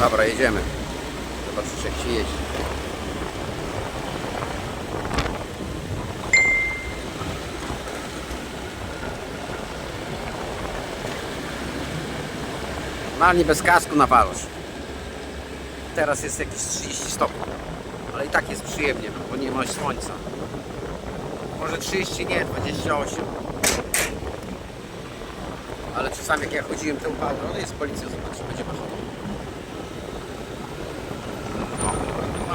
Dobra, jedziemy. Zobaczysz jak się jeździ. Normalnie bez kasku nawalasz. Teraz jest jakieś 30 stopni. Ale i tak jest przyjemnie, bo nie ma słońca. Może 30, nie, 28. Ale czasami jak ja chodziłem tą padrą, no jest policja, zobacz, będzie machało.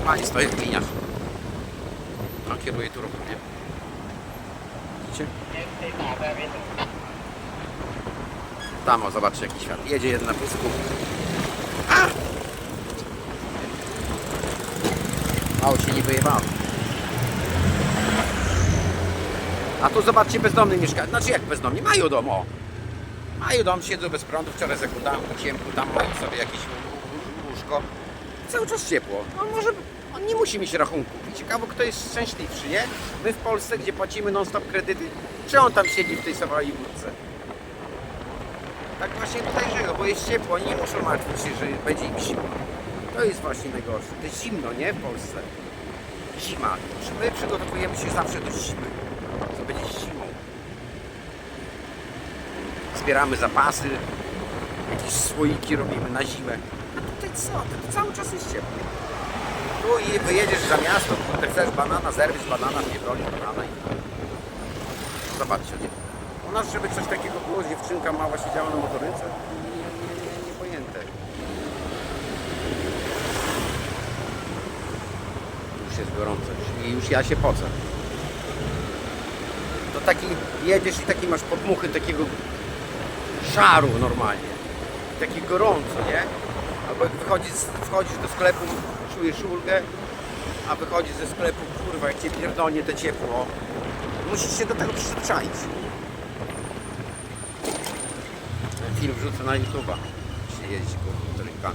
Normalnie stoi w liniach. No, kieruje tu ruchem, nie? Widzicie? Tam, o, zobaczcie jaki świat. Jedzie jeden na pysku. A! Mało się nie wyjebało. A tu zobaczcie, bezdomny mieszkają. Znaczy jak bezdomni? Mają dom, o. Mają dom, siedzą bez prądu. Wczoraj zakładałem po ciemku, tam mają sobie jakieś łóżko. Cały czas ciepło. On może, on nie musi mieć rachunku. I ciekawe, kto jest szczęśliwszy, nie? My w Polsce, gdzie płacimy non-stop kredyty, czy on tam siedzi w tej samej łódce? Tak właśnie tutaj żyją, bo jest ciepło, nie muszą martwić się, że będzie im zimno. To jest właśnie najgorsze. To jest zimno, nie? W Polsce. Zima. My przygotowujemy się zawsze do zimy. Co będzie zimą. Zbieramy zapasy, jakieś słoiki robimy na zimę. A tutaj co? To cały czas jest ciepło. Tu i wyjedziesz za miasto, kurde, chcesz banana, zerwisz banana, pierdolisz banana i... Zobaczcie? U nas, żeby coś takiego było, dziewczynka mała siedziała na nie, niepojęte. Już jest gorąco, już, już ja się pocę. To taki jedziesz i taki masz podmuchy takiego żaru normalnie. Taki gorąco, nie? Albo wychodzisz, wchodzisz do sklepu, czujesz ulgę, a wychodzisz ze sklepu, kurwa, jak cię pierdolnie to ciepło. Musisz się do tego przyzwyczaić. Film wrzucę na YouTube'a. Się jeździ po motorynkach.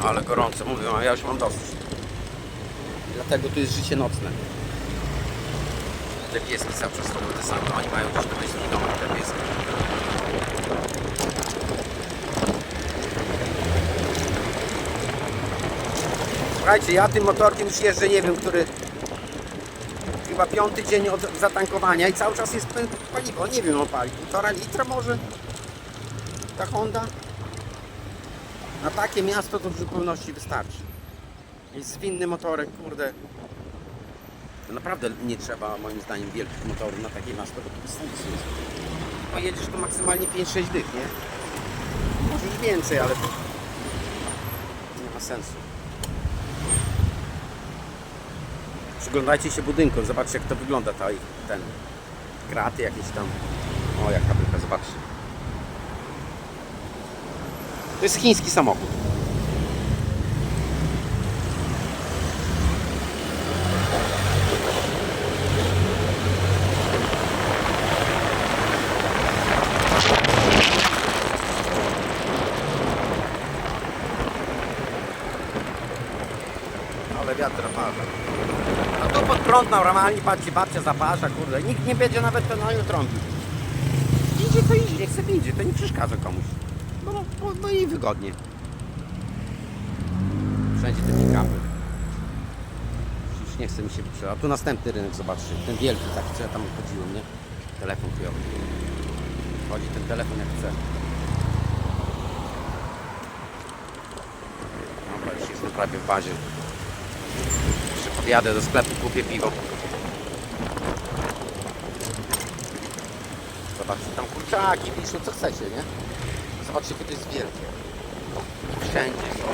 Ale gorąco, mówię wam, ja już mam dosyć. Dlatego tu jest życie nocne. Te pieski cały czas robią te same. Oni mają gdzieś tutaj zginą te pieski. Słuchajcie, ja tym motorkiem już jeżdżę, nie wiem, który chyba piąty dzień od zatankowania i cały czas jest paliwo, nie wiem, on pali półtora litra może ta Honda. Na takie miasto to w zupełności wystarczy. Jest zwinny motorek, kurde. To naprawdę nie trzeba moim zdaniem wielkich motorów na takie miasto, bo to jest. Pojedziesz tu maksymalnie 5-6 dych, nie? Może i więcej, ale to nie ma sensu. Przyglądajcie się budynkom, zobaczcie jak to wygląda ta, ten kraty jakieś tam. O jaka bryka, zobaczcie. To jest chiński samochód. Ale wiatr parza. A tu pod prąd normalnie, patrzcie, babcia zaparza, kurde. Nikt nie będzie nawet penaliu trąbił. Idzie to idzie, niech sobie idzie, to nie przeszkadza komuś. No, no, no, no i wygodnie. Wszędzie te pick-upy. Już nie chce mi się wyprzedać. A tu następny rynek, zobaczcie. Ten wielki taki, co ja tam chodziłem, nie? Telefon chujowy. Chodzi ten telefon jak chce. Prawie w bazie. Jeszcze podjadę do sklepu, kupię piwo. Zobaczcie, tam kurczaki wiszą, co chcecie, nie? Zobaczcie, jakie to jest wielkie. Wszędzie są.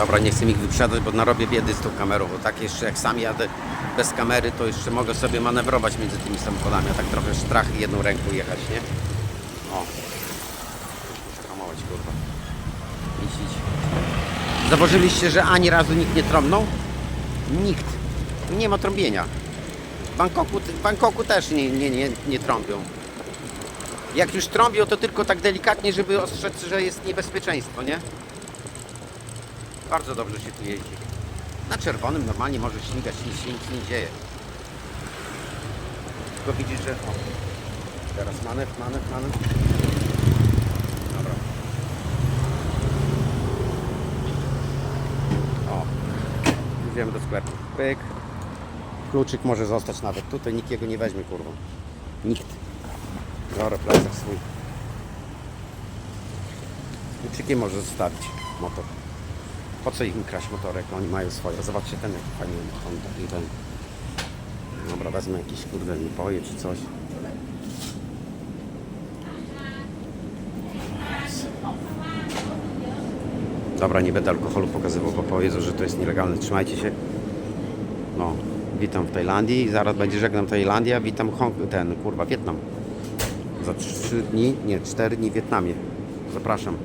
Dobra, nie chcę ich wyprzedzać, bo narobię biedy z tą kamerą, bo tak jeszcze jak sam jadę bez kamery, to jeszcze mogę sobie manewrować między tymi samochodami, a tak trochę strach jedną ręką jechać, nie? O. Hamować, kurwa. Idź. Zauważyliście, że ani razu nikt nie trąbnął? Nikt. Nie ma trąbienia. Bangkoku, w Bangkoku też nie, nie, nie, nie trąbią. Jak już trąbią, to tylko tak delikatnie, żeby ostrzec, że jest niebezpieczeństwo, nie? Bardzo dobrze się tu jeździ. Na czerwonym normalnie może śmigać, nic się nic nie dzieje. Tylko widzisz, że... O, teraz manewr, manewr, manewr. Dobra. O, idziemy do sklepu. Pyk. Kluczyk może zostać nawet tutaj, nikt jego nie weźmie, kurwa. Nikt. Biorę plecak swój. Kluczykiem może zostawić motor. Po co im kraść motorek? Oni mają swoje. Zobaczcie ten jaki fajny Honda i ten. Dobra, wezmę jakiś kurde napoje czy coś. Dobra, nie będę alkoholu pokazywał, bo powiedzą, że to jest nielegalne. Trzymajcie się. No, witam w Tajlandii. Zaraz będzie żegnam Tajlandia. Witam Hong ten, kurwa, Wietnam. Za 3 dni, nie, 4 dni w Wietnamie. Zapraszam.